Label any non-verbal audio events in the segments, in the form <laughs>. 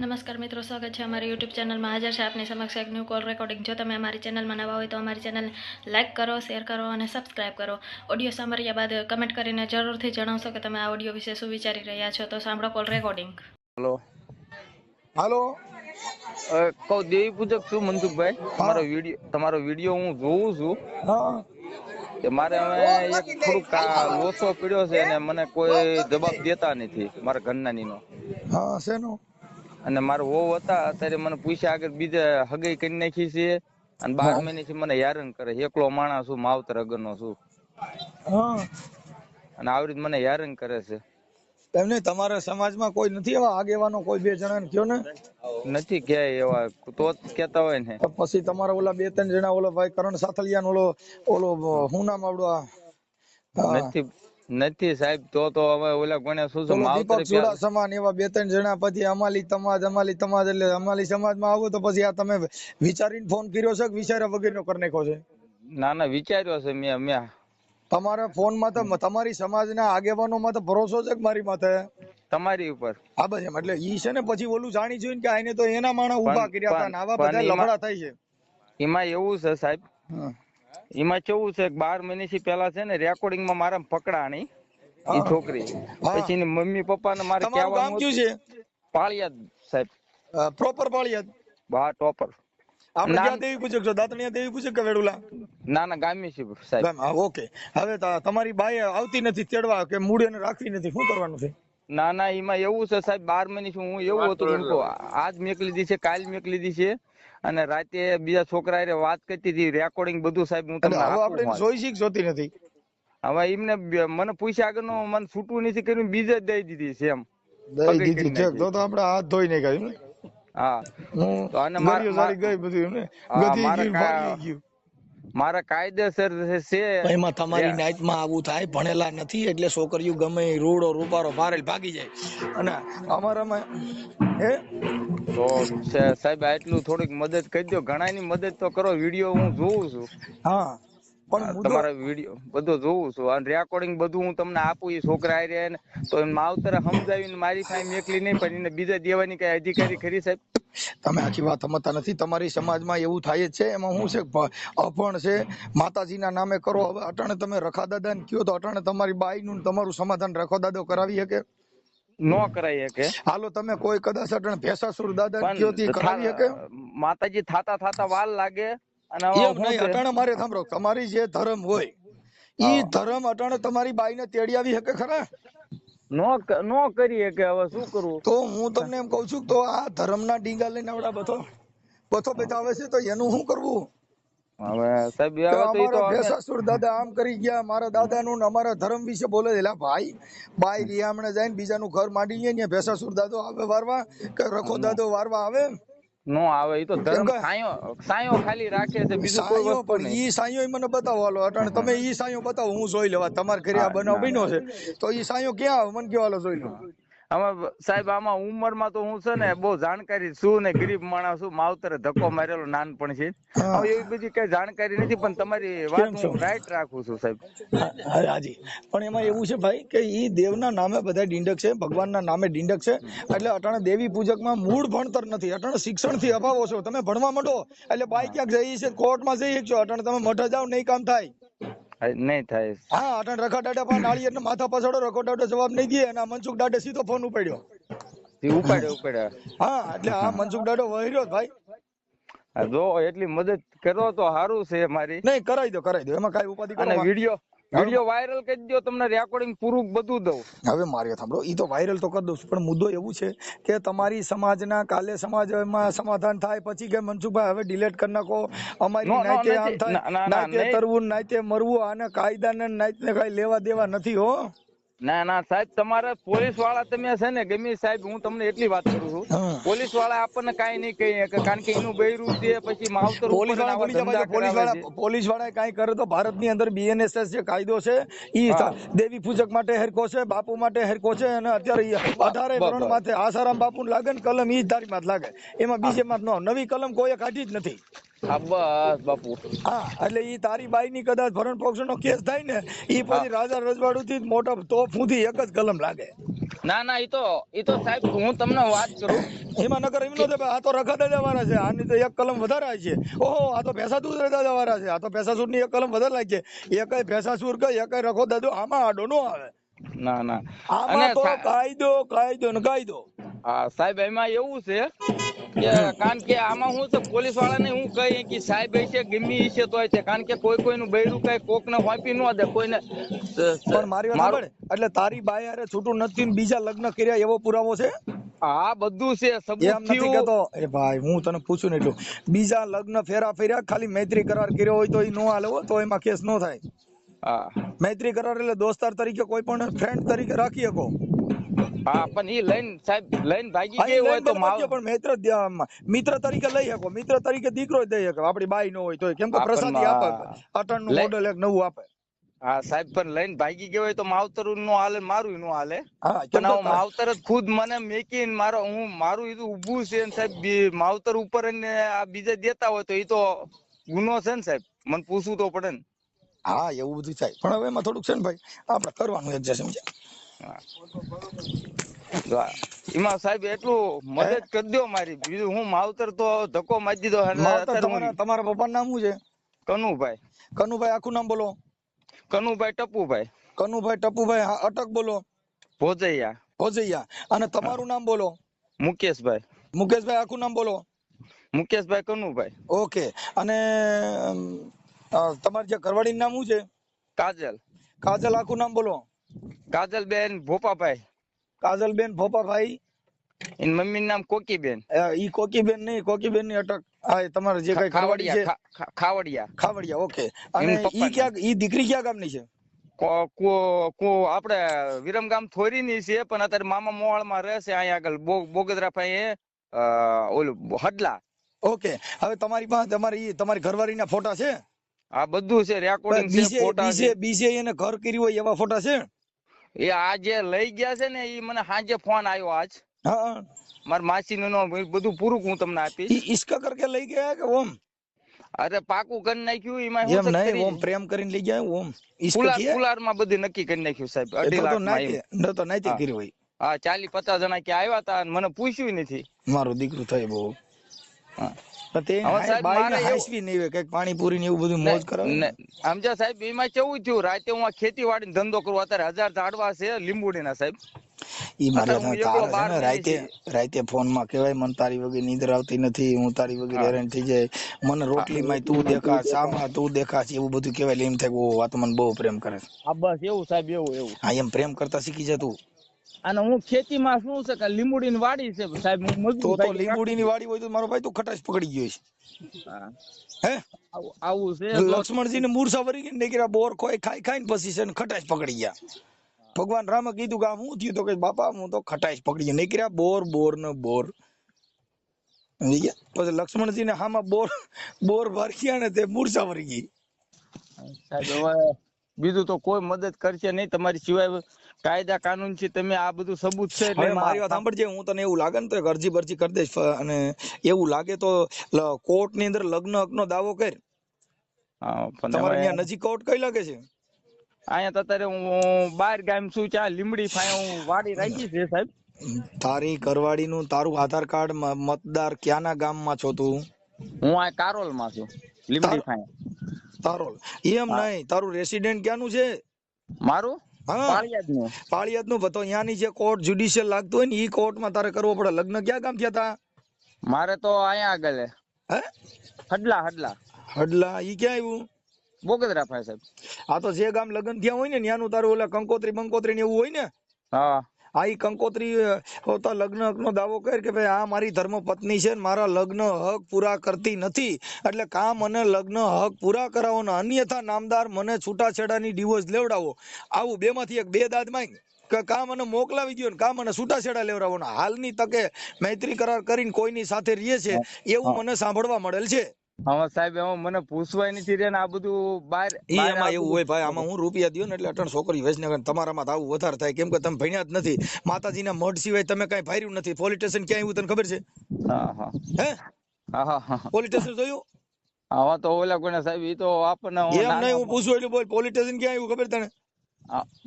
નમસ્કાર મિત્રો સ્વાગત છે અમારી યુટ્યુબ ચેનલમાં. હાજર છે આપની સમક્ષ એક ન્યૂ કોલ રેકોર્ડિંગ જો તમે અમારી ચેનલમાં નવા હોય તો અમારી ચેનલ લાઇક કરો શેર કરો અને સબસ્ક્રાઇબ કરો. ઓડિયો સાંભળ્યા બાદ કમેન્ટ કરીને જરૂરથી જણાવશો કે તમે આ ઓડિયો વિશે શું વિચારી રહ્યા છો. તો સાંભળો કોલ રેકોર્ડિંગ હલો હલો કહું દેવી પૂજક છું મનસુખભાઈ. તમારો વીડિયો તમારો વીડિયો હું જોઉં છું. હા. કે મારે હવે એક થોડુંક લોસો પીડ્યો છે અને મને કોઈ જવાબ દેતા નથી મારા ઘરના નીનો હા શેનું? અને મારો વહુ હતા અત્યારે મને પૂછ્યા આગળ બીજે હગઈ કરી નાખી છે. અને બાર મહિનેથી મને હેરાન કરે એકલો માણસ છું માવતર અગરનો છું. અને આવી રીતે મને હેરાન કરે છે. એમને તમારા સમાજમાં કોઈ નથી એવા આગેવાનો કોઈ બે જણા કયો ને? નથી ક્યાંય એવા. તો જ કેતા હોય ને. પછી તમારા ઓલા બે ત્રણ જણા ઓલો ભાઈ કરણ સાથલિયાનો ઓલો ઓલો હું નામ આવડો નથી. નથી સાહેબ તો તો હવે ઓલા કોને શું શું દીપક ચુડાસમા ને એવા બે ત્રણ જણા પછી અમાલી તમાજ અમાલી તમાજ એટલે અમાલી સમાજમાં આવો તો પછી આ તમે વિચારીને ફોન કર્યો છે કે વિચાર્યા વગરનો કરી નાખ્યો છે? ના ના વિચાર્યો છે મેં મેં. તમારા ફોનમાં તો તમારી સમાજના આગેવાનો માં તો ભરોસો છે કે મારી માથે? તમારી ઉપર. હા બસ એમ એટલે ઈ છે ને પછી ઓલું જાણી જોઈને કે આને તો એના માણસ ઊભા કર્યા હતા આવા બધા લફડા થાય છે. એમાં એવું છે સાહેબ. એમાં કેવું છે કે બાર મહિનાથી પેલા છે ને રેકોર્ડિંગમાં મારા પકડાણી એ છોકરી. પછી એની મમ્મી પપ્પા ને મારે કહેવાનું કયું છે? પાળિયાદ સાહેબ. પ્રોપર પાળિયાદ? બા ટોપર. આપણે ક્યાં દેવી પૂજક છો? દાતણિયા દેવી પૂજક કે વેડુલા? ના ના ગામી છે સાહેબ. ઓકે. હવે તમારી બાઈ આવતી નથી તેડવા કે મૂળ એને રાખવી નથી. શું કરવાનું છે? ના ના એમાં એવું છે સાહેબ બાર મહિને હું એવું હતું હું આજ મેક લીધી છે કાલ મેક લીધી છે. અને રાતે બીજા છોકરા એ વાત કરતી હતી રેકોર્ડિંગ બધું સાહેબ હું તમને આપણે. જોઈ શીખ જોતી નથી. હવે એમને મને પૂછ્યા આગળ મને છૂટું નથી કર્યું બીજે જ દઈ દીધી છે એમ. દઈ દીધી છે. તો તો આપણે હાથ ધોઈ નહીં કાઢ્યું હા. તો અને મારી ગઈ બધું એમને. કા- ગયું. મારા કાયદેસર છે એમાં તમારી. નાઈટમાં આવું થાય ભણેલા નથી એટલે છોકરીઓ ગમે રૂડો રૂપારો ભારેલ ભાગી જાય. અને અમારામાં હે? તો સાહેબ આટલું થોડીક મદદ કરી દો ઘણાની મદદ તો કરો વીડિયો હું જોઉં છું. હા પણ તમારા વીડિયો બધું જોઉં છું. અને રેકોર્ડિંગ બધું હું તમને આપું એ છોકરા હારે ને તો માવતરે સમજાવીને મારી પાસે મેકલી નહીં પણ એને બીજા દેવાની કઈ અધિકારી ખરી સાહેબ? તમે આખી વાત સમજતા નથી. તમારી સમાજમાં એવું થાય જ છે એમાં શું છે અભણ છે. માતાજીના નામે કરો. હવે અટાણે તમે રખા દાદા ને કયો તો અટાણે તમારી બાઈ નું તમારું સમાધાન રખો દાદો કરાવી શકે? નો કરાય શકે. હાલો તમે કોઈ કદાચ અટાણે ભેસાસુર દાદા કયો થી કરાવી શકે? માતાજી થાતા થાતા વાલ લાગે અને એમ નહીં અટાણે મારે સાંભળો તમારી જે ધર્મ હોય ઈ ધર્મ અટાણે તમારી બાઈ ને તેડી આવી શકે ખરા? નો નો કરીએ કે હવે શું કરવું? તો હું તમને એમ કઉ છું તો આ ધર્મના ડીંગા લઈને આવડા બધો. બધો બતાવે છે તો એનું શું કરવું? હવે સાહેબ હવે તો ભેસાસુર દાદા આમ કરી ગયા મારા દાદાનું ને અમારા ધર્મ વિશે બોલે. એલા ભાઈ બાઈ રિયામણે જઈને બીજાનું ઘર માંડી ગયા ને ભેસાસુર દાદો આવે વારવા કે રખો દાદો વારવા આવે નો આવે ઈ તો ધર્મ સાયો સાયો ખાલી રાખે છે બીજું કોઈ વસ્તુ પણ ઈ સાયો મને બતાવો હાલો અટણ તમે ઈ સાયો બતાવો હું જોઈ લેવા તમાર ઘરે આ બનાવ બન્યો છે તો ઈ સાયો ક્યાં આવે મને કયો જોઈ લો. આમાં સાહેબ આમાં ઉંમરમાં તો હું છે ને બહુ જાણકારી છું ને ગરીબ માણસ છું. માવતરે ધક્કો મારેલો નાનપણ છે. એવી બધી કઈ જાણકારી નથી પણ તમારી વાત હું રાઈટ રાખું છું સાહેબ. હાજી પણ એમાં એવું છે ભાઈ કે ઈ દેવના નામે બધા ડીંડક છે ભગવાનના નામે ડીંડક છે. એટલે અટાણે દેવી પૂજકમાં મૂળ ભણતર નથી. અટાણે શિક્ષણથી અભાવો છો તમે ભણવા માંડો એટલે બાઈ ક્યાંક જઈ છે કોર્ટમાં જઈ શકશો. અટાણે તમે મઠા જાઓ નહીં કામ થાય. નહીં થાય. હા અટણ રખા દાડા પાસે નાળી ને માથા પછાડો રખો દાડો જવાબ નહીં દે અને મનસુખ દાડે સીધો ફોન ઉપાડ્યો. ઉપાડ્યો ઉપાડે હા એટલે આ મનસુખ દાડો વહેર્યો ભાઈ. જો એટલી મદદ કરો તો સારું છે મારી. નહીં કરાવી દો કરાવી દો. એમાં કઈ ઉપાધિ અને કરો વીડિયો વીડિયો વાયરલ કરી દો તમને રેકોર્ડિંગ પૂરું બધું દઉં હવે મારી સાંભળો એ તો વાયરલ તો કરી દઉં છું પણ મુદ્દો એવું છે કે તમારી સમાજના કાલે સમાજમાં સમાધાન થાય પછી કે મનસુખભાઈ હવે ડિલેટ કરી નાખો અમારી નો, નો, નાયતે નથી. આમ થાય ના, ના, ના, નાયતે નહીં. તરવું નાતે મરવું આને કાયદાને ને નાયતને કાંઈ લેવા દેવા નથી હો ના ના સાહેબ તમારે પોલીસવાળા તમે છે ને ગમે સાહેબ હું તમને એટલી વાત કરું છું. પોલીસવાળા આપણને કાંઈ નહીં કહી શકે કારણ કે એનું બૈરું છે પછી માવતર પોલીસવાળા પોલીસવાળા પોલીસવાળા કાંઈ કરે તો ભારતની અંદર બીએનએસએસ જે કાયદો છે ઈ દેવી પૂજક માટે હેરકો છે બાપુ માટે હેરકો છે અને અત્યારે અઢારે. ધોરણ માથે આસારામ બાપુ લાગે ને કલમ ઈ જ તારી માથે લાગે. એમાં બીજે માં નો નવી કલમ કોઈએ કાઢી જ નથી. બસ બાપુ. હા એટલે ઈ તારી બાઈ ની કદાચ ભરણ પોષણ નો કેસ થાય ને ઈ પછી રાજા રજવાડું થી મોટા તોફ સુધી એક જ કલમ લાગે. ના ના ઈ તો ઈ તો સાહેબ હું તમને વાત કરું. એમાં નગર એમ નો થાય ભાઈ આ તો રખા દાદા વાળા છે આની તો એક કલમ વધારે છે. ઓહો આ તો ભેસા દૂધ રહેતા વાળા છે આ તો ભેસા સૂરની એક કલમ વધારે લાગી છે. એકય ભેસા સૂર કે એકય રખો દાદો આમાં આડો નો આવે. ના ના. આમાં તો કાયદો કાયદો ને કાયદો. હા સાહેબ એમાં એવું છે કે કારણ કે આમાં હું તો પોલીસ વાળાને હું કહી કે સાહેબ છે ગમે છે તો છે. કારણ કે કોઈ કોઈનું બૈરું કઈ કોક ને વાપી ન દે કોઈને પણ મારી વાત સાંભળ એટલે તારી બાઈ હારે છૂટું નથી ને બીજા લગ્ન કર્યા એવો પુરાવો છે? હા બધું છે એમ નથી કેતો. એ ભાઈ હું તને પૂછું ને એટલું. બીજા લગ્ન ફેરા ફેર્યા ખાલી મૈત્રી કરાર કર્યો હોય તો એ નો હાલે તો એમાં કેસ નો થાય. હા. મૈત્રી કરાર એટલે દોસ્તાર તરીકે કોઈ પણ ફ્રેન્ડ તરીકે રાખી શકો. હા પણ ઈ લઈને સાહેબ લઈને ભાગી ગઈ હોય તો માવ પણ મિત્ર મિત્ર તરીકે લઈ શકો. મિત્ર તરીકે દીકરો દઈ શકો. આપડી બાઈ નો હોય તો કેમ કે પ્રસાદી આપે. અટણનું મોડલ એક નવું આપે. હા સાહેબ પણ લઈને ભાગી ગયો હોય તો માવતર નો હાલે મારું નો હાલે. હા પણ કે માવતર જ ખુદ મને મેકીને મારો હું મારું ઈધું ઊભું છે ને સાહેબ માવતર ઉપર ને આ બીજા દેતા હોય તો એ તો ગુનો છે ને સાહેબ. મને પૂછવું તો પડે ને. હા એવું બધું થાય. પણ હવે એમાં થોડુંક છે ને ભાઈ આપણે કરવાનું એડજસ્ટ સમજ્યા? હા. જો આ- એમાં સાહેબ એટલું મદદ કરી દો મારી. બીજું હું માવતર તો ધક્કો મારી દીધો તમારા પપ્પાનું નામ શું છે? કનુભાઈ. કનુભાઈ આખું નામ બોલો. કનુભાઈ ટપુભાઈ કનુભાઈ ટપુભાઈ અટક બોલો. ભોજૈયા. ભોજૈયા. અને તમારું નામ બોલો. મુકેશભાઈ. મુકેશભાઈ આખું નામ બોલો. મુકેશભાઈ કનુભાઈ. ઓકે. અને તમારી જે ઘરવાળીનું નામ શું છે? કાજલ. કાજલ આખું નામ બોલો. કાજલબેન ભોપાભાઈ. કાજલબેન ભોપાભાઈ. એની મમ્મી નામ કોકીબેન. ઈ કોકીબેન નહીં કોકીબેનની અટક. હા તમારે જે કઈ ઘરવાળી છે ખાવડિયા ખાવડિયા. ખાવડિયા ઓકે. અને ઈ ક્યાં ઈ દીકરી ક્યાં ગામની છે? કો- કો- આપણે વિરમગામ થોરી ની છે પણ અત્યારે મામા મોહાળમાં રહે છે અહીંયા આગળ બોગદરા પાસે ઓલું હડલા. ઓકે. હવે તમારી પાસે તમારી તમારી ઘરવાળીના ફોટા છે? આ બધું છે રેકોર્ડિંગ છે ફોટા બીજે છે. બીજે એને ઘર કર્યું હોય એવા ફોટા છે? એ આ જે લઈ ગયા છે ને એ મને સાંજે ફોન આવ્યો આજ. હા મારા માસી નો બધું પૂરું હું તમને આપીશ. ઈશ્કા કરકે લઈ ગયા કે ઓમ? અરે પાકું કરી નાખ્યું એમાં એમ નહીં ઓમ પ્રેમ કરીને લઈ ગયા ઓમ. કુલારમાં બધું નક્કી કરી નાખ્યું સાહેબ અઢી લાખમાં ન તો નાતે. કર્યું હોય. હા ચાલી પચાસ જણા કે આવ્યા હતા મને પૂછ્યું નથી. મારું દીકરું થાય બહુ. હા. પાણીપુરી ને એવું બધું મોજ સાહેબ એમાં કેવું થયું? રાતે હું ખેતીવાડી ધંધો કરું અત્યારે હજાર ઝાડવા છે સાહેબ. ઈ મારે રાતે રાતે ફોનમાં કેવાય મને તારી વગર નીંદર આવતી નથી હું તારી વગર. હેરાન થઈ જાય. મને રોટલી માં તું દેખા શામાં તું દેખાશ એવું બધું કેવાય એમ થાય વાત મને બહુ પ્રેમ કરે છે. હા બસ એવું સાહેબ એવું એવું. હા એમ પ્રેમ કરતા શીખી જા તું. અને હું ખેતીમાં શું છે કે લીંબુડીની વાડી છે સાહેબ હું મજૂર તો લીંબુડી ની વાડી હોય તો મારો ભાઈ તું ખટાશ પકડી ગયો છે. હે. આવું- છે. લક્ષ્મણજી ને મૂર્છા વરી ગઈ ને નીકળ્યા બોર ખોય ખાઈ ખાઈને પછી છે ને ખટાશ પકડી ગયા. ભગવાન રામે કીધું કે આ હું થયું તો કે બાપા હું તો ખટાશ પકડી ગયા. નીકળ્યા બોર બોર ને બોર. સમજી ગયા? પછી લક્ષ્મણજી ને હામાં બોર બોર ભરી ગયા ને તે મૂર્છા વરી ગઈ. સાહેબ હવે બીજું તો કોઈ મદદ કરશે નહીં. તમારી સિવાય કાયદા કાનૂન છે તમે આ બધું સબૂત છે એટલે મારી વાત સાંભળજે હું તને એવું લાગે ને તો એક અરજી બરજી કરી દઈશ અને એવું લાગે તો કોર્ટની અંદર લગ્ન હક નો દાવો કર. તમારે અહીંયા નજીક કોર્ટ કઈ લાગે છે? અહીંયા અત્યારે હું બાર ગામ છું ત્યાં લીમડી ફાય હું વાડી રાખી છે સાહેબ. તારી ઘરવાળી નું તારું આધાર કાર્ડ મતદાર ક્યાંના ગામમાં છો તું? હું આ કારોલમાં છું લીમડી ફાય. તારોલ. એમ નહીં તારું રેસિડેન્ટ ક્યાંનું છે? મારું? હા. પાળિયાદનું તો ત્યાંની જે કોર્ટ જ્યુડિશિયલ લાગતું હોય ને ઈ કોર્ટમાં તારે કરવો પડે. લગ્ન ક્યાં ગામ થયા તા? મારે તો અહીંયા આગળ હે. હડલા હડલા. હડલા ઈ ક્યાં આવ્યું? બોગદરા ફાય સાહેબ. આ તો જે ગામ લગ્ન થયા હોય ને ત્યાંનું તારું ઓલા કંકોત્રી બંકોત્રી ને એવું હોય ને? હા. આ ઈ કંકોત્રી હોતા લગ્ન હકનો દાવો કર કે ભાઈ આ મારી ધર્મ પત્ની છે ને મારા લગ્ન હક પૂરા કરતી નથી. એટલે કા મને લગ્ન હક પૂરા કરાવો ને અન્યથા નામદાર મને છૂટાછેડાની ડિવોર્સ લેવડાવો. આવું બેમાંથી એક બે દાદ માંગ કે કા મને મોકલાવી દો ને કા મને છૂટાછેડા લેવડાવો ને હાલની તકે મૈત્રી કરાર કરીને કોઈની સાથે રહીએ છે એવું મને સાંભળવા મળેલ છે. હવે સાહેબ એમાં મને પૂછવાય નથી રે ને આ બધું બહાર ઈ એમાં એવું હોય ભાઈ આમાં હું રૂપિયા દ્યો ને એટલે અટણ છોકરી વેચને તમારામાં તો આવું વધારે થાય. કેમ કે તમે ભણ્યા જ નથી. માતાજીના મઢ સિવાય તમે કઈ ભાર્યું નથી. પોલીસ સ્ટેશન ક્યાં આવ્યું તને ખબર છે? હા હા. હે? હા હા હા. પોલીસ સ્ટેશન જોયું? આવા તો ઓલા કોને સાહેબ ઈ તો આપણને હું એમ નહીં હું પૂછું એટલે બોલ પોલીસ સ્ટેશન ક્યાં આવ્યું ખબર તને?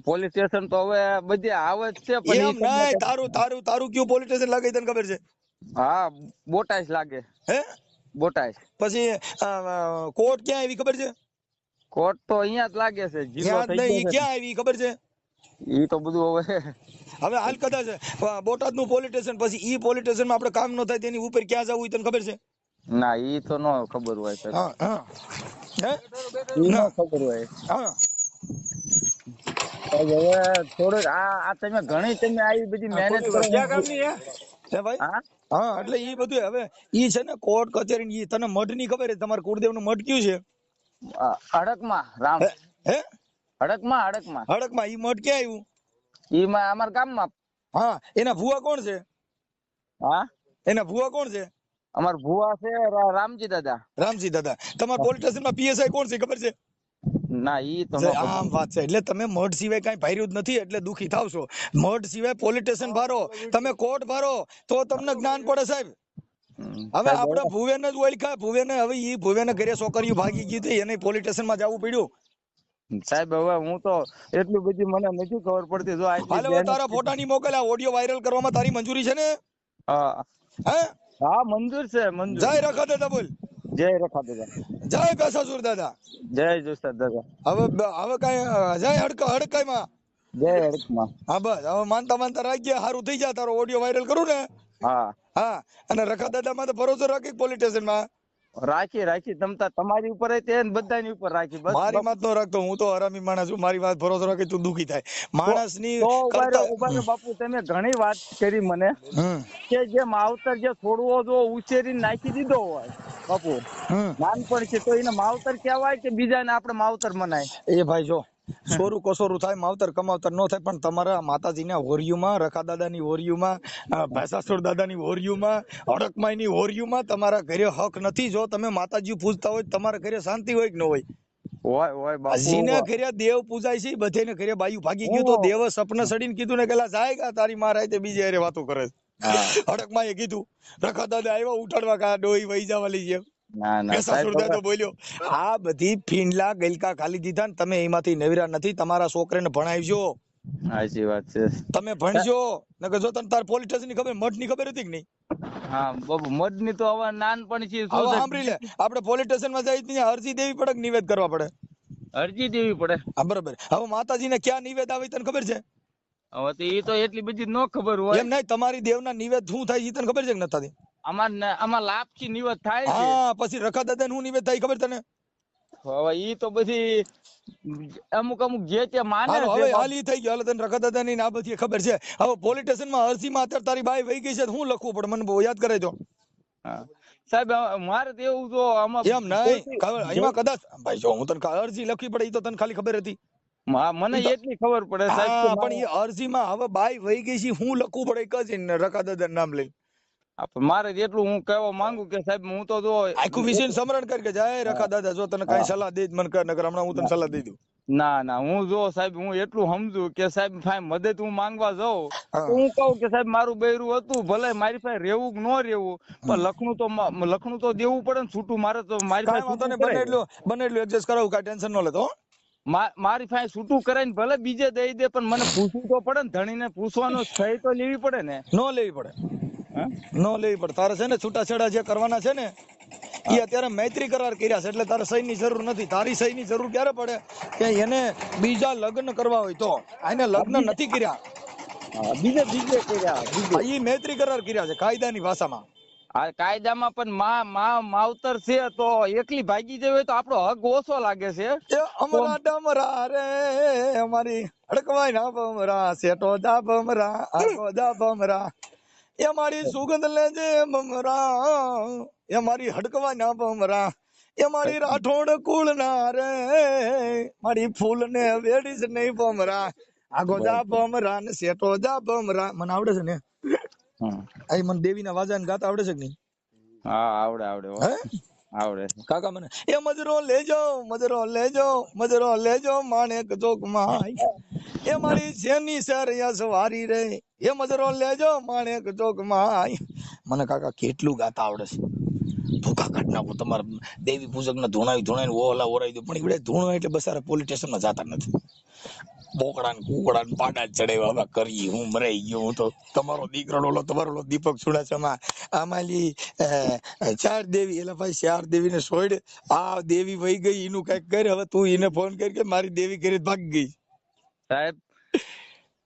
પોલીસ સ્ટેશન તો હવે બધે આવે જ છે પણ એમ નહીં તારું તારું તારું કયું પોલીસ સ્ટેશન લાગે તને ખબર છે? હા બોટાઈસ લાગે. હે? બોટાઈસ પછી કોર્ટ ક્યાં આવી ખબર છે? કોર્ટ તો અહીંયા જ લાગે છે નહીં ક્યાં આવી ખબર છે? ઈ તો બધું હવે હવે હાલ કદાચ બોટાદનું પોલીસ સ્ટેશન પછી ઈ પોલીસ સ્ટેશનમાં આપણે કામ ન થાય તેની ઉપર ક્યાં જવું તને ખબર છે? ના ઈ તો ન ખબર હોય હા હા. હે? ખબર હોય. હા. હવે થોડું આ આ તમે ઘણી તમે આવી બધી મહેનત કરો. ક્યાં કામની હે? હે ભાઈ? હા? એટલે ઈ બધું હવે ઈ છે ને કોર્ટ કચેરી ઈ તને મઢની ખબર છે? તમારા કુળદેવનું મઢ કયું છે? હડકમાં રામ. હે? હે? હડકમાં હડકમાં. હડકમાં ઈ મઢ ક્યાં આવ્યું ઈ માં અમારા ગામમાં. હા એના ભુવા કોણ છે? હા? એના ભુવા કોણ છે? અમાર ભુવા છે રામજી દાદા. રામજી દાદા. તમાર પોલીસ સ્ટેશનમાં પીએસઆઈ કોણ છે ખબર છે? ના ઈ તો આમ વાત છે. એટલે તમે મઢ સિવાય કઈ ભાર્યું જ નથી એટલે દુખી થાવશો. મઢ સિવાય પોલીસ સ્ટેશન ભારો. તમે કોર્ટ ભારો તો તમને જ્ઞાન પડે સાહેબ. હવે આપણે ભુવેને જ ઓળખ્યા ભુવેને હવે ઈ ભુવેને ઘરે છોકરીઓ ભાગી ગઈ હતી એને પોલીસમાં જવું પડ્યું. સાહેબ હવે હું તો એટલું બધી મને નથી ખબર પડતી. જો હાલે તારા ફોટા ની મોકલ આ ઓડિયો વાયરલ કરવામાં તારી મંજૂરી છે ને? હા. હે? હા મંજૂર છે મંજૂર. જય રખા દાદા બોલ જય રખા દાદા. જય કસાસુર દાદા. જય જોસા દાદા. હવે હવે કઈ જય હડકા હડકાઈમાં? જય હડકમાં. હા બસ. હવે માનતા માનતા રાખીએ સારું થઈ જાય તારો ઓડિયો વાયરલ કરું ને? હા. હા. અને રખા દાદા માં તો ભરોસો રાખી પોલીસ સ્ટેશનમાં? રાખી રાખી તમતા તમારી ઉપર તે બધાની ઉપર રાખી બસ મારી વાત નો રાખતો હું તો હરામી માણસ છું મારી વાત ભરોસો રાખી તું દુખી થાય. માણસની બાપુ તમે ઘણી વાત કરી મને. કે જે માવતર જે છોડવો જો ઉછેરી નાખી દીધો હોય બાપુ. નાનપણ છે તો એને માવતર કહેવાય કે બીજાને આપણે માવતર મનાય? એ ભાઈ જો સોરું કોસોરું થાય માવતર કમાવતર ન થાય પણ તમારા માતાજીના હોરિયુમાં રખા દાદાની હોરિયુમાં ભેસાસુર દાદાની હોરિયુમાં અડકમાઈની હોરિયુમાં તમારા ઘરે હક નથી. જો તમે માતાજી પૂજતા હોય તમારા ઘરે શાંતિ હોય કે ન હોય? હોય હોય બાપુ. દેવ પૂજાય છે બધેને ઘરે બાયું ભાગી ગયું તો દેવ સપન સડીને કીધું ને કેલા જાય તારી માં રાતે બીજે અરે વાતો કરે અડકમાં એ કીધું રખા દાદા આવ્યા ઉઠાડવા કા ડોઈ વહી જવા લઈ ગયા. ના ના સાહેબ બોલ્યો. આ બધી ફીંડલા ગલકા ખાલી દીધા ને તમે એમાંથી નવીરા નથી તમારા છોકરાને ભણાવજો. સાચી વાત છે. તમે ભણજો નકર જો તને તાર પોલીસ સ્ટેશનની ખબર મઠની ખબર હતી કે નહીં? હા બાપુ મઢની તો હવે નાનપણ છે? સાંભળી લે આપણે પોલીસ સ્ટેશનમાં જઈએ ત્યાં અરજી દેવી પડે કે નિવેદ કરવા પડે? અરજી દેવી પડે. હા બરોબર. હવે માતાજીને ક્યાં નિવેદ આવે તને ખબર છે? હવે તો એ તો એટલી બધી ન ખબર હોય. એમ નહીં તમારી દેવના નિવેદ શું થાય તને ખબર છે કે નથી થતી? અમાર આમાં લાભ લાપસી નિવત થાય છે. હા પછી રખા દાદા નું નિવેદ થાય ખબર તને? હવે ઈ તો બધી અમુક અમુક જે તે માને હવે. હાલ ઈ થઈ ગયો. હાલ તને રખા દાદા ની આ બધી ખબર છે. હવે પોલીસ સ્ટેશનમાં અરજી માં અત્યારે તારી બાઈ વહી ગઈ છે હું લખવું પડે? મને બહુ યાદ કરે તો. સાહેબ મારે તો એવું તો આમાં એમ નહીં. ખબર એમાં કદાચ ભાઈ જો હું તને અરજી લખવી પડે ઈ તો તને ખાલી ખબર હતી. મને એટલી ખબર પડે સાહેબ પણ એ અરજીમાં હવે બાઈ વહી ગઈ છે હું લખવું પડે? કજીન રખા દાદા નામ લઈ મારે એટલું હું કહેવા માંગુ કે સાહેબ હું તો જો આખું વિશે સમરણ કર કે જાય રખા દાદા જો તને કઈ સલાહ દે મને કર નકર હમણાં હું તને સલાહ દઈ દઉં. ના ના હું જો સાહેબ હું એટલું સમજુ કે સાહેબ ભાઈ મદદ હું માંગવા જાઉં તો હું. કહું કે સાહેબ મારું બૈરું હતું ભલે મારી પાસે રહેવું ન રહેવું પણ લખણું તો લખણું તો દેવું પડે ને છૂટું મારે તો મારી પાસે બને એટલું બને એટલું એડજસ્ટ કરાવું કાંઈ ટેન્શન ન લેતો મારી પાસે છૂટું કરાઈને ભલે બીજે દઈ દે પણ મને પૂછવું તો પડે ને ધણીને પૂછવાનો <laughs> સહી તો લેવી પડે ને. ન લેવી પડે? ન લેવી પડે. તારે છે ને છૂટાછેડા જે કરવાના છે ને એ અત્યારે મૈત્રી કરાર કર્યા છે. એટલે તારે સહીની જરૂર નથી. તારી સહીની જરૂર ક્યારે પડે કે એને બીજા લગ્ન કરવા હોય તો? આને લગ્ન નથી કર્યા. બીજે બીજે કર્યા એ મૈત્રી કરાર કર્યા છે કાયદાની ભાષામાં. આ કાયદામાં પણ મા મા માવતર છે તો એકલી ભાગી જવી હોય તો આપણો હક ઓછો લાગે છે. એ અમરા ડમરા રે અમારી હડકવાય ના બમરા. સેટો દા બમરા આગો દા બમરા. એ મારી સુગંધ લેજે બમરા એ મારી હડકવા ના બમરા એ મારી રાઠોડ કુળ ના રે. મારી ફૂલ ને વેડી છે નહીં બમરા આગો જા બમરા ને સેટો જા બમરા મને આવડે છે ને? હમ. આ મને દેવીના વાજા ને ગાતા આવડે છે કે નહીં? હા આવડે આવડે. હે? આવડે કાકા મને, એ મજરો લેજો મજરો લેજો મજરો લેજો માણેક ચોકમાં. એ મારી શેની સરિયા સવારી રે. એ મજરો લેજો માણેક ચોકમાં. મને કાકા કેટલું ગાતા આવડે છે. ભૂખા કાઢ નાખું. તમારા દેવી પૂજક ને ધૂણાવી ધૂણાવી ઓલા ઓરાવી દો. પણ એવડે ધૂણો એટલે બસારે પોલીસ સ્ટેશનમાં જતા નથી. બોકડા ને કુકડા ને પાડા ચડાવ્યા કરી હું મરાઈ ગયો હું તો. તમારો દીકરો ઓલો તમારો દીપક ચુડાસમા આમાલી અ, ચાર દેવી એટલે ભાઈ ચાર દેવી ને છોડ આ દેવી વહી ગઈ એનું કંઈક કર હવે તું એને ફોન કર કે મારી દેવી કરી ભાગ ગઈ. સાહેબ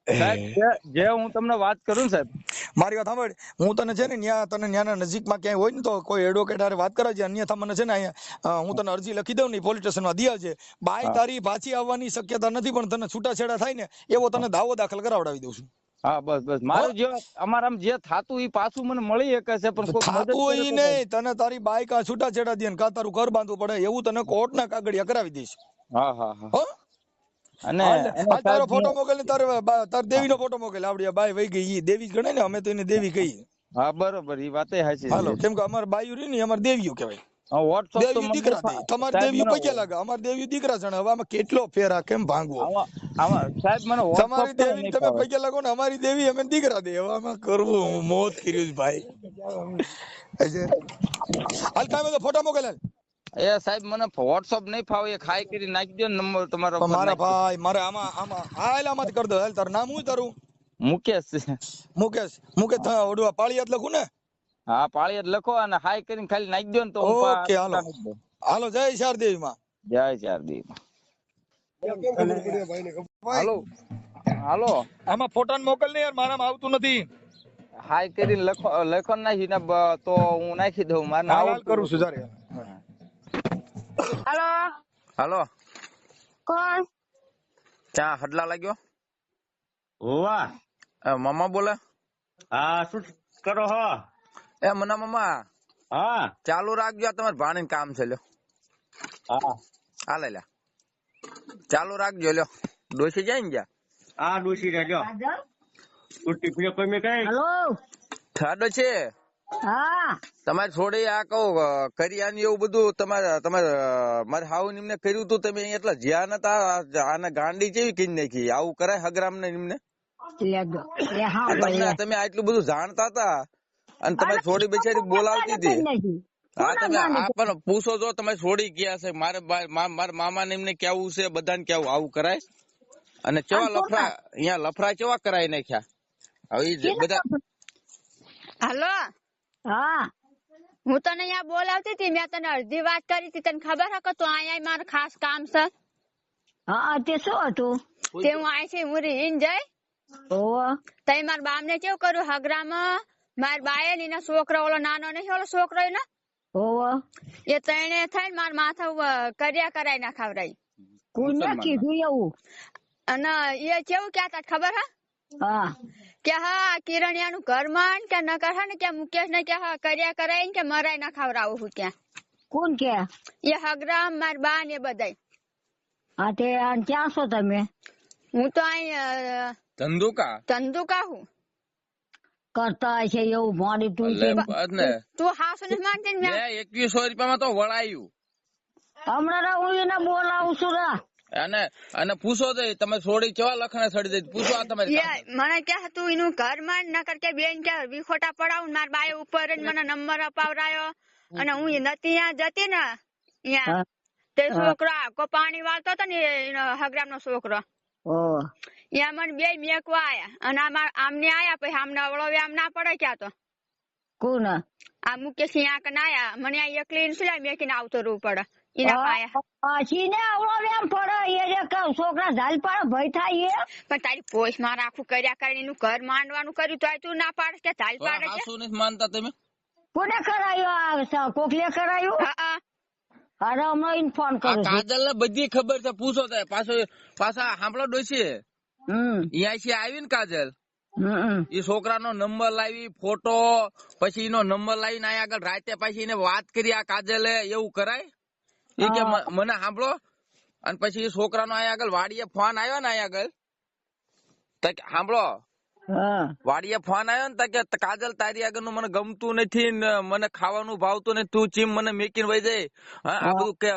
સાહેબ જે- જે હું તમને વાત કરું સાહેબ. મારી વાત સાંભળ હું તને છે ને ન્યા તને ન્યાના નજીકમાં ક્યાંય હોય ને તો કોઈ એડવોકેટ હારે વાત કરાવજે. અન્યથા મને છે ને અહીંયા હું તને અરજી લખી દઉં ને પોલીસ સ્ટેશનમાં દી આવજે. બાય તારી પાછી આવવાની શક્યતા નથી પણ તને છૂટાછેડા થાય ને એવો તને દાવો દાખલ કરાવડાવી દઉં છું. હા બસ બસ. મારું જે અમારામાં જે થાતું એ પાછું મને મળી શકે છે પણ મદદ થાતું ઈ નહીં. તને તારી બાઈક આ છૂટાછેડા દે ને કા તારું ઘર બાંધવું પડે એવું તને કોર્ટના કાગળિયા કરાવી દઈશ. હા હા. હો? અને તારો ફોટો મોકલ તાર તારે બા- તાર ફોટો મોકલ. આપડી બાઈ વહી ગઈ ઈ દેવી ગણે ને અમે તો એને દેવી કહીએ. હા બરોબર ઈ વાતે હાચી હાલો કેમ કે અમારે બાયુ રહી ને અમારે દેવીઓ કહેવાય. હા, WhatsApp તો દેવી દીકરા સા- તમારે સાહેબ દેવી મને લાગે? અમારે દેવી દીકરા છે ને હવે આમાં કેટલો ફેરા કેમ ભાંગવો? આમાં આમાં સાહેબ મને તમારી દેવી તમે ફાવે. લાગો ને અમારી દેવી અમે દીકરા દે. હવે આમાં કરવું મોત કર્યું ભાઈ. <laughs> હાલ તમે તો ફોટો મોકલ. હાલ. એ સાહેબ મને વોટ્સઅપ નહીં ફાવે એ ખાઈ કરી નાખી દો નંબર તમારો મારા ભાઈ મારે આમાં આમાં હાલ આમાંથી કરી દો. હેલ તારું નામ હું તારું? મુકેશ. મુકેશ. મુકેશ ઓડવા પાળિયાત લખું ને? હા પાળિયાદ લખો અને હાઈ કરીને ખાલી નાખી દો ને તો ઓકે હાલો. હાલો જય શારદેવી માં જય ચારદી હાલો. હાલો. આમાં ફોટા મોકલ ને યાર મારામાં આવતું નથી. હાઈ કરીને લખો લખો નાખી ને તો હું નાખી દઉં. મારે હાલ કરું છું જારે. હલો હલો કોણ ક્યાં હડલા લાગ્યો હોવા મામા બોલે હા શું કરો હો એ મને મામા હા ચાલુ રાખજો તમારે ભાણીને કામ છે લ્યો હા હાલે લ્યા ચાલુ રાખજો લ્યો ડોસી જાય ને જ્યાં હા ડોસી રહેજો ઉલટી પીડો કોઈ મેં કઈ હલો ઠાડો છે હા. તમારે છોડે આ કહું કરિયાની એવું બધું તમારે તમારે મારે હાઉ નિમને કર્યું તું તમે એટલા જ્યાં નતા આને ગાંડી જેવી કીન નાખી. આવું કરાય હગરામ ને નિમને તમે આટલું બધું જાણતા હતા? અને તમે છોડી બિચારી બોલાવતી હતી? હા તમે આ પણ પૂછો જો તમે છોડી ગયા છે? મારે મારા મામા ને એમને કેવું છે બધાને કેવું આવું કરાય? અને કેવા લફરા અહીંયા લફરા કેવા કરાય નાખ્યા? હવે બધા હલો? હા. હું તને અહીંયા બોલાવતી હતી મેં તને અડધી વાત કરી હતી. તને ખબર હે કે તું અહીંયા મારે ખાસ કામ છે? હા તે શું હતું? તે હું અહીંથી હું રીન જઈ. ઓહો તઈ માર બામ ને કેવું કર્યું? હગરામાં માર બાએ ને એના છોકરો ઓલો નાનો નહીં ઓલો છોકરો એનો? ઓહો એ તણે થઈને માર માથા કર્યા કરાઈ ના ખવડાઈ કોને કીધું એવું? અને એ કેવું કહેતા ખબર હા? હા. કે હા કિરણિયાનું ઘરમાં કે નકર હે ને કે મુકેશ ને કે હા કર્યા કરાય ને કે મરાય ના ખવડાવું હું ત્યાં કોણ કે? એ હગરામ માર બા ને બધાય. હા તે ક્યાં છો તમે? હું તો અહીં ધંધુકા? ચંદુકા હું. કરતા છે એવું મોડી તું છે તું હાસ ને માનતી ને બે એકવીસો રૂપિયામાં તો વળાયું. હમણાં હું એને બોલાવું છું રા. અને અને પૂછો તો તમે છોડી કેવા લખણે ચડી દે? પૂછો આ તમે મને કે હતું એનું ઘરમાં નકર કે બેન કે વિખોટા પડાવું મારા બાએ ઉપર જ મને નંબર અપાવરાયો અને હું ઈ નથી ત્યાં જતી ને ત્યાં તે છોકરો આખો પાણી વાળતો હતો ને એનો હગરામ નો છોકરો ત્યાં મને બે મેકવા આયા. અને આમાં આમને આયા પછી આમને અવળો આમ ના પડે ક્યાં તો. કોણ આ મુકેશ અહીંયા કને આયા. મને આ એકલી શું મેકીને આવતો રહેવું પડે? એના ને આવડો એમ પડે એ જે કહું છોકરા ઝાલ પાડે ભય થાય એ. પણ તારી પોસમાં રાખું કર્યા કરીને એનું ઘર માંડવાનું કર્યું તો તું ના પાડે કે ચાલ પાડે છે? નથી માનતા તમે? કોને કરાયું આ કોકલે કરાયું? હા. અરે હમણાં ઇન ફોન કરું કાજલ ને બધી ખબર છે પૂછો તો પાછો પાછા સાંભળો ડોસી હમ. અહીંયા આવી ને કાજલ? એ એ છોકરાનો નંબર લાવી ફોટો પછી એનો નંબર લાવીને અહીંયા આગળ રાતે પછી એને વાત કરી આ કાજલે એવું કરાય? એ કે મને સાંભળો. અને પછી છોકરાનો અહીંયા આગળ વાડીએ ફોન આવ્યો ને અહીંયા આગળ. તો સાંભળો. વાડીએ ફોન આવ્યો ને તા કે કાજલ તારી આગળનું મને ગમતું નથી ને મને ખાવાનું ભાવતું નથી. તું ચીમ મને મેકીને વહી જાય આ બધું કે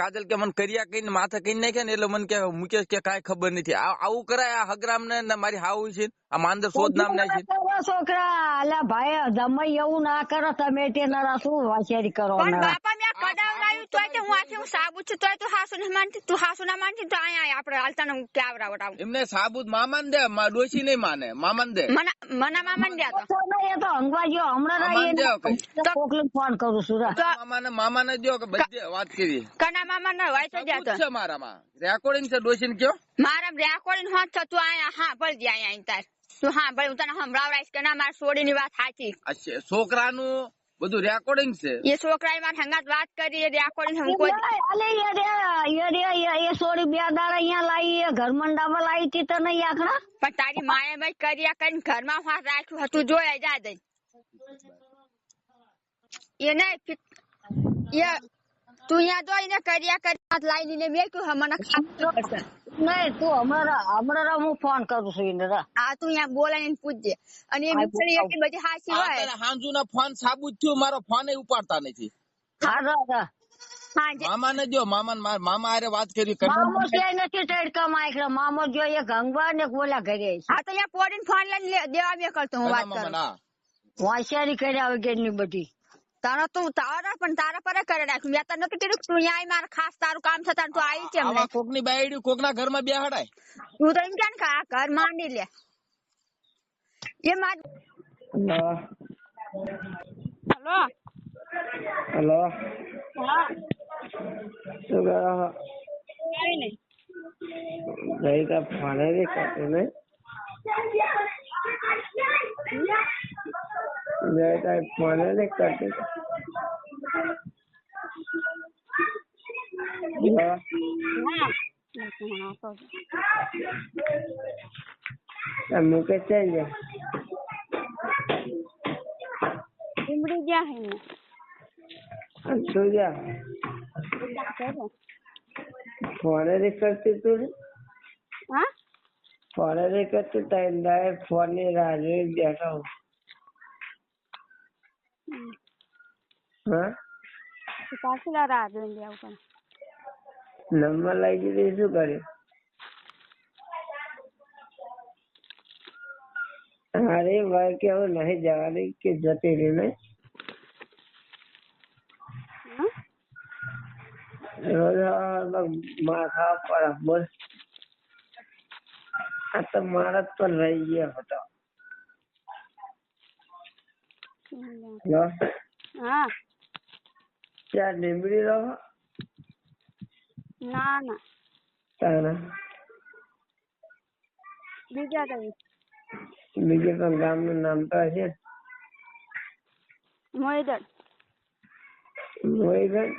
કાજલ કે મને કર્યા કઈ માથે કઈ નાખે ને એટલે મને કે મુકેશ કે કાંઈ ખબર નથી. આવું કરાય આ હગરામ ને મારી હાવ છે આ માંદર શોધ નામ ના છે. છોકરા. અલ્યા ભાઈ જમાઈ એવું ના કરો તમે તેના શું વાંચેરી કરો પણ ના. બાપા મેં કડાવડાયું તોય તે હું આથી હું સાબુ છું તોય તું હાસુ ને માનતી તું હાસુ ના માનતી તો અહીંયા આપણે હાલતા હું કેવડાવડાવું એમને સાબુત મામાને દે ડોશી નહીં માને મામાને દે. મને મને મામા ને તો. તો એ તો હંગવા ગયો હમણાં જાઓ કઈ. ફોન કરું છું રા. તો મામાને મામાને દો કે બધી વાત કરી. કના મામા ને હોય તો જતો છે મારામાં. રેકોર્ડિંગ છે ડોશી કયો? મારા રેકોર્ડિંગ હોત તો તું અહીંયા હા ભળ દે અહીંયા અહીં તાર. તું હા ભળ હું તને સંભળાવડાઈશ કે ના મારા સોડી ની વાત સાચી છોકરાનું બધું રેકોર્ડિંગ છે. એ છોકરા માં હંગાત વાત કરી રેકોર્ડિંગ હમકો અલે એ રે, એ સોરી બે દાડા અહીંયા લાવી એ ઘર મંડામાં લાવી તી તો નહીં આકડા પણ તારી માએ ભાઈ કર્યા કરીને ઘરમાં હાથ રાખ્યું હતું જોયા જા દઈ. એ નહીં એ તું અહીંયા જોઈને કર્યા કરી હાથ લાવી ને મેક્યું હે મને ખાતું નહીં તું હમણાં હમણાં રા હું ફોન કરું છું એને રા. આ તું અહીંયા બોલાવીને પૂછજે. અને એ મીઠડી એટલી બધી હાસી હોય. હાંજુ ફોન સાબુત થયું મારો ફોન ઉપાડતા નથી. હા રા રા. હા જે મામાને દો મામા મામા હારે વાત કરી મામો ક્યાંય નથી તડકા માં મામો જો એક ગંગવા ને બોલા ઘરે. હા તો અહીંયા પોડીને ફોન લઈને લે- દેવા બે કરતો હું વાત કરું. હોશિયારી કર્યા વગેરેની બધી. તારા તું તારા પણ તારા પર કરે રાખ્યું મેં તને નતું કીધું તું અહીંયા મારે ખાસ તારું કામ થતા તું આવી કેમ આવા કોકની બાયડી કોક ના ઘરમાં બેહડાય. તું તો એમ કે ને આ ઘર માંડી લે. એ માર હેલો? હેલો? હા. શું કરો કઈ નહીં. જઈ તો ફોને રે કરતી નહીં જઈ તો ફોને બી કરતી. મુકેશ છે ને. લીમડી ગયા હે ને? તું જા ફોને બી કરતી તું? હા? ફોને બી કરતી તઈ ફોનની રાહ જોઈ બેઠો. હું. હા પાછી રાહ જોઈને દેવું નંબર લઈ દીધી શું કર્યું અરે ભાઈ કે હવે નહીં જવાની કે જતી રહી નહીં રોજ સવારમાં માર ખાવા પડે બોલ આ તો મારા જ પણ રહી ગયો હતો લો હા ત્યાં લીમડી રહો ના ના. તારા બીજા કઈ બીજે પણ ગામનું નામ તો હશે ને. મોઈદર મોઈગઢ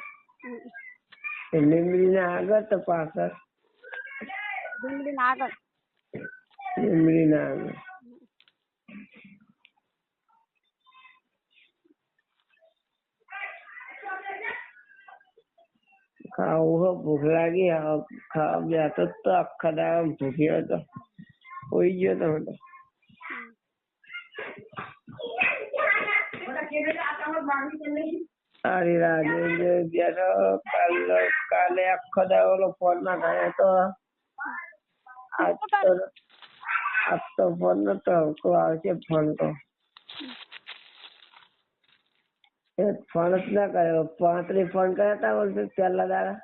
લીમડી ના આગળ તો પાછળ? ડુંગળી ના આગળ. લીમડી ના આગળ. ખાવું હો, ભૂખ લાગી ખાવા બેઠો તો આખા દાડો ભૂખ્યો હતો. હોઈ ગયો તો હું તો સારી રાહ જોઈ જોઈ બેઠો કાલે કાલે આખો દાડો ફોનમાં ગયો તો આજ તો આજ તો ફોન નતો, આવશે ફોન તો એ ફોન જ ના કર્યો. પાંત્રીસ ફોન કર્યા તા બોલશે પહેલા દાડા?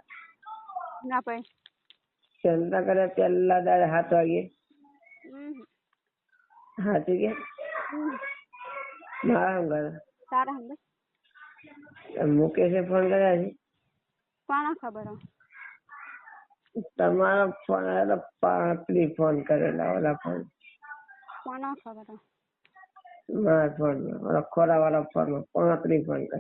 ના ભાઈ. પહેલા કર્યા પહેલા દાડે સાત વાગે સાચું કે? મારા હું કરે? તારા હું મુકેશે ફોન કર્યા છે? કોણ ખબર તમારો ફોન આવ્યો પાંત્રીસ ફોન કરેલા ઓલા ફોન કોણ ખબર ફોનમાં ઓલા ખોરા વાળા ફોનમાં પાંત્રીસ ફોન કરે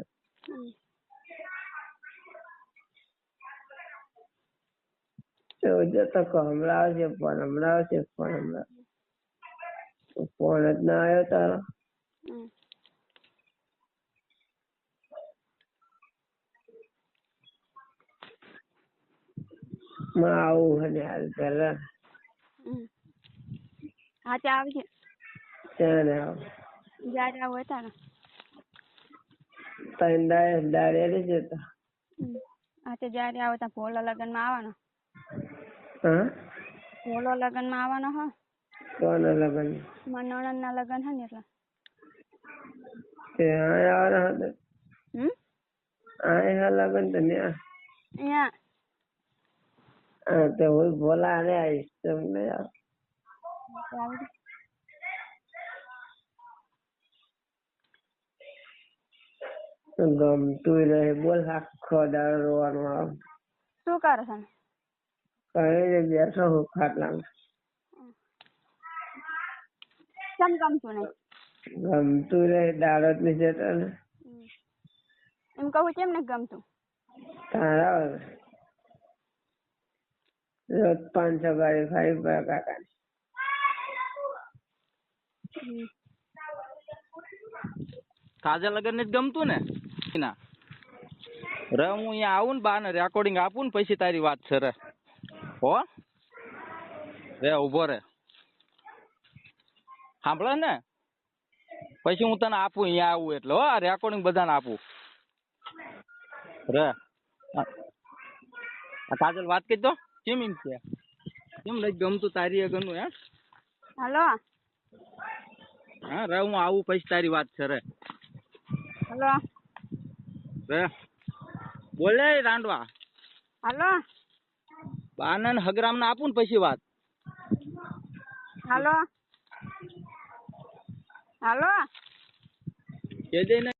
તો હમણાં આવશે ફોન હમણાં આવશે ફોન હમણાં ફોન જ ના આવ્યો તારો માં આવું હે ને હાલ પેલા હા ત્યાં આવજે ત્યારે આવો જ્યારે આવું હતા ત્રણ દાડે દાડે નહીં જતા. હા તે જ્યારે આવો ત્યાં ભોલો લગ્નમાં આવવાનો. હા? ભોલો લગ્નમાં આવવાનો હો. કોના લગન મારા નણંદના લગ્ન હે ને એટલે. તે આયા આવવાના હતા હમ? અહીંયા લગન તો ન્યા? અહીંયા હા તો હું ભોલા ને આવીશ. તમને યાર આવી ગમતું રહે બોલ આખો દાડો રોવાનું આવે શું કરો છો કઈ ને બેઠો હું ખાટલામાં કેમ ગમતું નહીં ગમતું રહે દાડો જ નહીં જતો ને હમ. એમ કહું કેમ ને ગમતું તારા રોજ પાંચસો ગાડી ખાઈ પડે કાકા હમ. કાજલ લગન ને જ ગમતું ને ના. રે હું અહીંયા આવું ને બા ને રેકોર્ડિંગ આપું ને પછી તારી વાત છે રે. હો? રે ઊભો રે. સાંભળે ને? પછી હું તને આપું અહીંયા આવું એટલે. હો આ રેકોર્ડિંગ બધાને આપું. રે. કાજલ વાત કરી દો. કેમ એમ છે કેમ લઈ ગમતું તારી આગળનું હે? હલો. હા રે હું આવું પછી તારી વાત છે રે. હલો. બોલે રાંડવા હાલો. બાને ને હગરામને આપું ને પછી વાત. હાલો. હાલો. કે દે ને